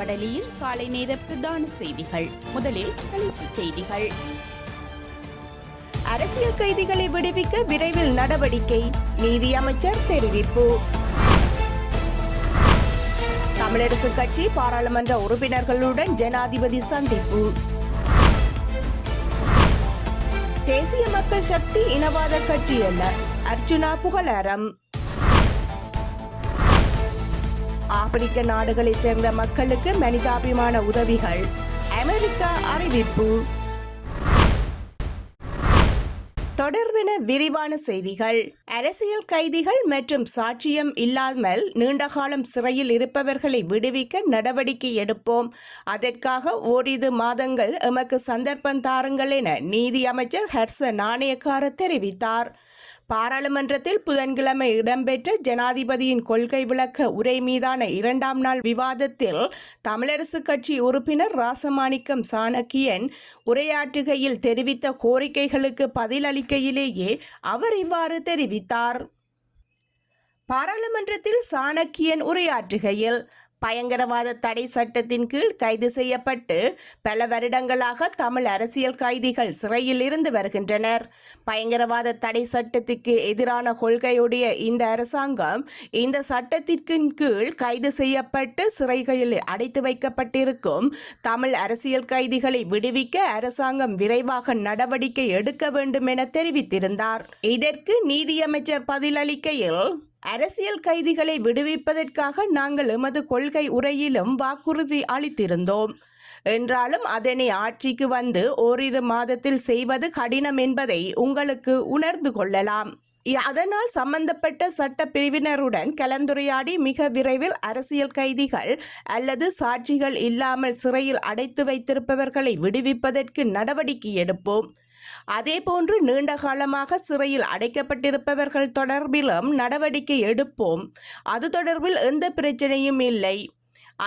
வடலியில் காலை நேர பிரதான செய்திகள். முதலில் தலைப்புச் செய்திகள். அரசியல் கைதிகளை விடுவிக்க விரைவில் நடவடிக்கை நீதி அமைச்சர் தெரிவிப்பு. தமிழரசு கட்சி பாராளுமன்ற உறுப்பினர்களுடன் ஜனாதிபதி சந்திப்பு. தேசிய மக்கள் சக்தி இனவாத கட்சி அல்ல அர்ஜுனா புகழாரம். ஆப்பிரிக்க நாடுகளை சேர்ந்த மக்களுக்கு மனிதாபிமான உதவிகள். அமெரிக்கா அறிவிப்பு. தொடர்பின விரிவான செய்திகள். அரசியல் கைதிகள் மற்றும் சாட்சியம் இல்லாமல் நீண்டகாலம் சிறையில் இருப்பவர்களை விடுவிக்க நடவடிக்கை எடுப்போம். அதற்காக ஓரிரு மாதங்கள் எமக்கு சந்தர்ப்பம் தாருங்கள் என நீதி அமைச்சர் ஹர்ஷ நாணயக்கார தெரிவித்தார். பாராளுமன்றத்தில் புதன்கிழமை இடம்பெற்ற ஜனாதிபதியின் கொள்கை விளக்க உரை மீதான இரண்டாம் நாள் விவாதத்தில் தமிழரசு கட்சி உறுப்பினர் ராசமாணிக்கம் சாணக்கியன் உரையாற்றுகையில் தெரிவித்த கோரிக்கைகளுக்கு பதிலளிக்கையிலேயே அவர் இவ்வாறு தெரிவித்தார். பாராளுமன்றத்தில் சாணக்கியன் உரையாற்றுகையில் பயங்கரவாத தடை சட்டத்தின் கீழ் கைது செய்யப்பட்டு பல வருடங்களாக தமிழ் அரசியல் கைதிகள் சிறையில் இருந்து வருகின்றனர். பயங்கரவாத தடை சட்டத்திற்கு எதிரான கொள்கையுடைய இந்த அரசாங்கம் இந்த சட்டத்திற்கின் கீழ் கைது செய்யப்பட்டு சிறைகளில் அடைத்து வைக்கப்பட்டிருக்கும் தமிழ் அரசியல் கைதிகளை விடுவிக்க அரசாங்கம் விரைவாக நடவடிக்கை எடுக்க வேண்டும் என தெரிவித்திருந்தார். இதற்கு நீதியமைச்சர் பதிலளிக்கையில் அரசியல் கைதிகளை விடுவிப்பதற்காக நாங்கள் எமது கொள்கை உரையிலும் வாக்குறுதி அளித்திருந்தோம். என்றாலும் அதனை ஆட்சிக்கு வந்து ஓரிரு மாதத்தில் செய்வது கடினம் என்பதை உங்களுக்கு உணர்ந்து கொள்ளலாம். அதனால் சம்பந்தப்பட்ட சட்ட பிரிவினருடன் கலந்துரையாடி மிக விரைவில் அரசியல் கைதிகள் அல்லது சாட்சிகள் இல்லாமல் சிறையில் அடைத்து வைத்திருப்பவர்களை விடுவிப்பதற்கு நடவடிக்கை எடுப்போம். அதேபோன்று நீண்ட காலமாக சிறையில் அடைக்கப்பட்டிருப்பவர்கள் தொடர்பிலும் நடவடிக்கை எடுப்போம். அது தொடர்பில் எந்த பிரச்சனையும் இல்லை.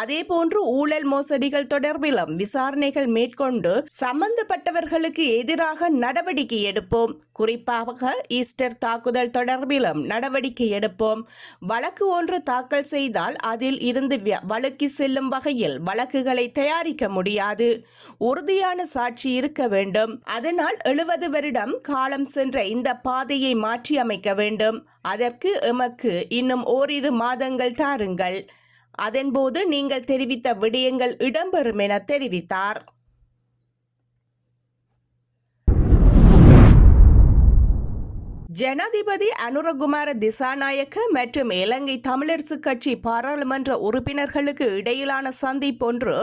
அதேபோன்று ஊழல் மோசடிகள் தொடர்பிலும் விசாரணைகள் மேற்கொண்டு சம்பந்தப்பட்டவர்களுக்கு எதிராக நடவடிக்கை எடுப்போம். குறிப்பாக ஈஸ்டர் தாக்குதல் தொடர்பிலும் நடவடிக்கை எடுப்போம். வழக்கு ஒன்று தாக்கல் செய்தால் அதில் இருந்து வ- செல்லும் வகையில் வழக்குகளை தயாரிக்க முடியாது. உறுதியான சாட்சி இருக்க வேண்டும். அதனால் எழுபது வருடம் காலம் சென்ற இந்த பாதையை மாற்றியமைக்க வேண்டும். அதற்கு எமக்கு இன்னும் ஓரிரு மாதங்கள் தாருங்கள். அதன்போது நீங்கள் தெரிவித்த விடயங்கள் இடம்பெறும் என தெரிவித்தார். ஜனாதிபதி அனுரகுமார திசாநாயக்க மற்றும் இலங்கை தமிழரசு கட்சி பாராளுமன்ற உறுப்பினர்களுக்கு இடையிலான சந்திப்பொன்று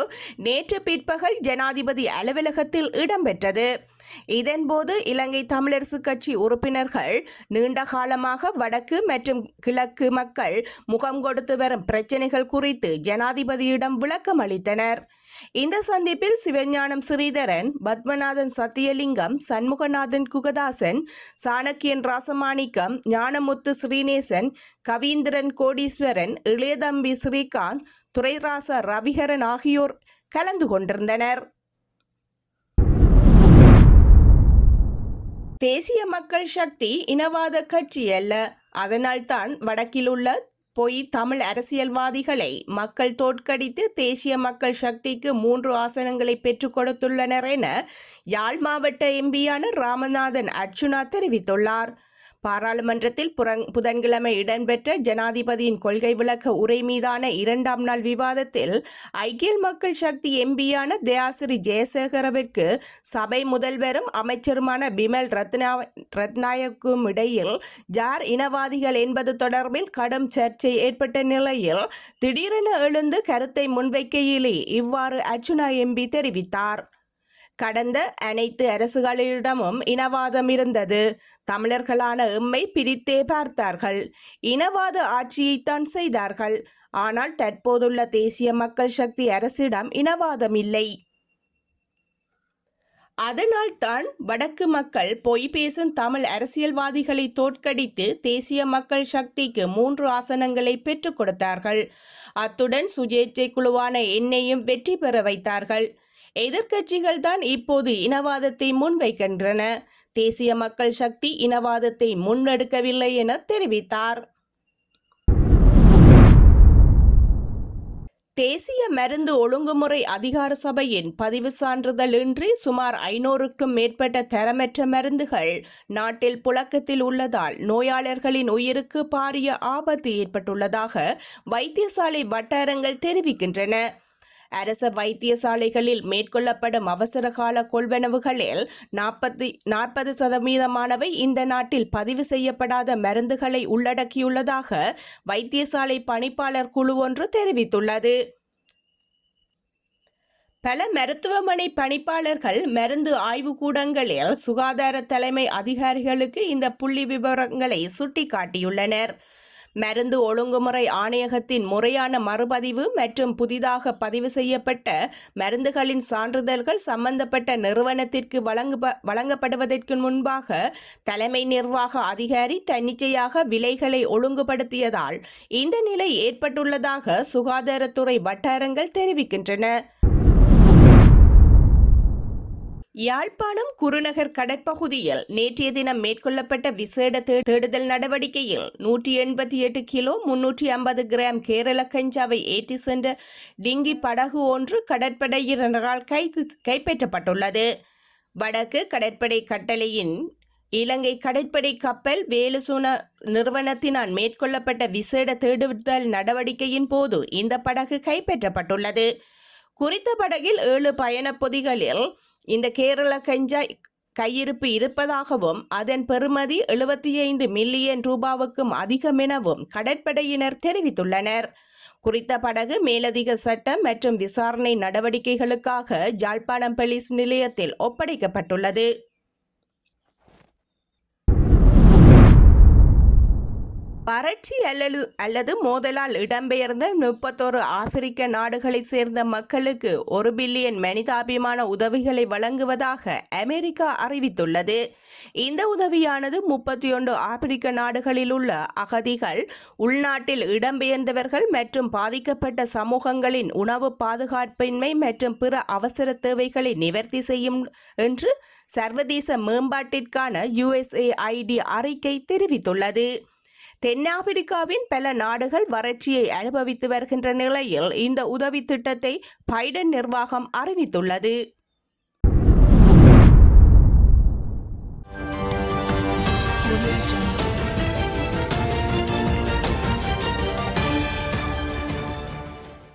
நேற்று பிற்பகல் ஜனாதிபதி அலுவலகத்தில் இடம்பெற்றது. இதன்போது இலங்கை தமிழரசுக் கட்சி உறுப்பினர்கள் நீண்ட காலமாக வடக்கு மற்றும் கிழக்கு மக்கள் முகம் கொடுத்து வரும் பிரச்சினைகள் குறித்து ஜனாதிபதியிடம் விளக்கம் அளித்தனர் இந்த சந்திப்பில் சிவஞானம் ஸ்ரீதரன் பத்மநாதன் சத்தியலிங்கம் சண்முகநாதன் குகதாசன் சாணக்கியன் ராசமாணிக்கம் ஞானமுத்து ஸ்ரீநேசன் கவீந்திரன் கோடீஸ்வரன் இளையதம்பி ஸ்ரீகாந்த் துரைராச ரவிகரன் ஆகியோர் கலந்து கொண்டிருந்தனர். தேசிய மக்கள் சக்தி இனவாத கட்சி அல்ல. அதனால்தான் வடக்கில் உள்ள பொய் தமிழ் அரசியல்வாதிகளை மக்கள் தோற்கடித்து தேசிய மக்கள் சக்திக்கு மூன்று ஆசனங்களை பெற்றுக் கொடுத்துள்ளனர் என யாழ் மாவட்ட எம்பியான ராமநாதன் அர்ச்சுனா தெரிவித்துள்ளார். பாராளுமன்றத்தில் புதன்கிழமை இடம்பெற்ற ஜனாதிபதியின் கொள்கை விளக்க உரை மீதான இரண்டாம் நாள் விவாதத்தில் ஐக்கிய மக்கள் சக்தி எம்பியான தயாசிரி ஜெயசேகரவிற்கு சபை முதல்வரும் அமைச்சருமான பிமல் ரத்னா ரத்நாயக்கும் இடையில் ஜார் இனவாதிகள் என்பது தொடர்பில் கடும் சர்ச்சை ஏற்பட்ட நிலையில் திடீரென எழுந்து கருத்தை முன்வைக்கையிலே இவ்வாறு அர்ச்சுனா எம்பி தெரிவித்தார். கடந்த அனைத்து அரசுகளிடமும் இனவாதம் இருந்தது. தமிழர்களான எம்மை பிரித்தே பார்த்தார்கள். இனவாத ஆட்சியைத்தான் செய்தார்கள். ஆனால் தற்போதுள்ள தேசிய மக்கள் சக்தி அரசிடம் இனவாதம் இல்லை. அதனால்தான் வடக்கு மக்கள் பொய் பேசும் தமிழ் அரசியல்வாதிகளை தோற்கடித்து தேசிய மக்கள் சக்திக்கு மூன்று ஆசனங்களை பெற்றுக் கொடுத்தார்கள். அத்துடன் சுயேட்சை குழுவான என்னையும் வெற்றி பெற வைத்தார்கள். எதிர்க்கட்சிகள் தான் இப்போது இனவாதத்தை முன்வைக்கின்றன. தேசிய மக்கள் சக்தி இனவாதத்தை முன்னெடுக்கவில்லை என தெரிவித்தார். தேசிய மருந்து ஒழுங்குமுறை அதிகார சபையின் பதிவு சான்றிதழ் இன்றி சுமார் ஐநூறுக்கும் மேற்பட்ட தரமற்ற மருந்துகள் நாட்டில் புழக்கத்தில் உள்ளதால் நோயாளர்களின் உயிருக்கு பாரிய ஆபத்து ஏற்பட்டுள்ளதாக வைத்தியசாலை வட்டாரங்கள் தெரிவிக்கின்றன. அரச வைத்தியசாலைகளில் மேற்கொள்ளப்படும் அவசர கால கொள்வனவுகளில் நாற்பத்தி நாற்பது சதவீதமானவை இந்த நாட்டில் பதிவு செய்யப்படாத மருந்துகளை உள்ளடக்கியுள்ளதாக வைத்தியசாலை பணிப்பாளர் குழு ஒன்று தெரிவித்துள்ளது. பல மருத்துவமனை பணிப்பாளர்கள் மருந்து ஆய்வுக்கூடங்களில் சுகாதார தலைமை அதிகாரிகளுக்கு இந்த புள்ளி விவரங்களை சுட்டிக்காட்டியுள்ளனர். மருந்து ஒழுங்குமுறை ஆணையகத்தின் முறையான மறுபதிவு மற்றும் புதிதாக பதிவு செய்யப்பட்ட மருந்துகளின் சான்றிதழ்கள் சம்பந்தப்பட்ட நிறுவனத்திற்கு வழங்குப வழங்கப்படுவதற்கு முன்பாக தலைமை நிர்வாக அதிகாரி தன்னிச்சையாக விலைகளை ஒழுங்குபடுத்தியதால் இந்த நிலை ஏற்பட்டுள்ளதாக சுகாதாரத்துறை வட்டாரங்கள் தெரிவிக்கின்றன. யாழ்ப்பாணம் குருநகர் கடற்பகுதியில் நேற்றைய தினம் மேற்கொள்ளப்பட்ட விசேட தே- தேடுதல் நடவடிக்கையில் நூற்றி எண்பத்தி எட்டு கிலோ முன்னூற்றி ஐம்பது கிராம் கேரள கஞ்சாவை ஏற்றி சென்ற டிங்கி படகு ஒன்று கடற்படையினரால் கைது கைப்பற்றப்பட்டுள்ளது. வடக்கு கடற்படை கட்டளையின் இலங்கை கடற்படை கப்பல் வேலுசூன நிறுவனத்தினால் மேற்கொள்ளப்பட்ட விசேட தேடுதல் நடவடிக்கையின் போது இந்த படகு கைப்பற்றப்பட்டுள்ளது. குறித்த படகில் ஏழு பயணப் பொதிகளில் இந்த கேரள கஞ்சா கையிருப்பு இருப்பதாகவும் அதன் பெறுமதி எழுபத்தி ஐந்து மில்லியன் ரூபாவுக்கும் அதிகமெனவும் கடற்படையினர் தெரிவித்துள்ளனர். குறித்த படகு மேலதிக சட்டம் மற்றும் விசாரணை நடவடிக்கைகளுக்காக ஜாழ்ப்பாணம் போலீஸ் நிலையத்தில் ஒப்படைக்கப்பட்டுள்ளது. வறட்சி அல்லது அல்லது மோதலால் இடம்பெயர்ந்த முப்பத்தோரு ஆப்பிரிக்க நாடுகளைச் சேர்ந்த மக்களுக்கு ஒரு பில்லியன் மனிதாபிமான உதவிகளை வழங்குவதாக அமெரிக்கா அறிவித்துள்ளது. இந்த உதவியானது முப்பத்தி ஒன்று ஆப்பிரிக்க நாடுகளில் உள்ள அகதிகள் உள்நாட்டில் இடம்பெயர்ந்தவர்கள் மற்றும் பாதிக்கப்பட்ட சமூகங்களின் உணவு பாதுகாப்பின்மை மற்றும் பிற அவசர தேவைகளை நிவர்த்தி செய்யும் என்று சர்வதேச மேம்பாட்டிற்கான யுஎஸ்ஏஐடி அறிக்கை தெரிவித்துள்ளது. தென்னாப்பிரிக்காவின் பல நாடுகள் வறட்சியை அனுபவித்து வருகின்ற நிலையில் இந்த உதவி திட்டத்தை பைடன் நிர்வாகம் அறிவித்துள்ளது.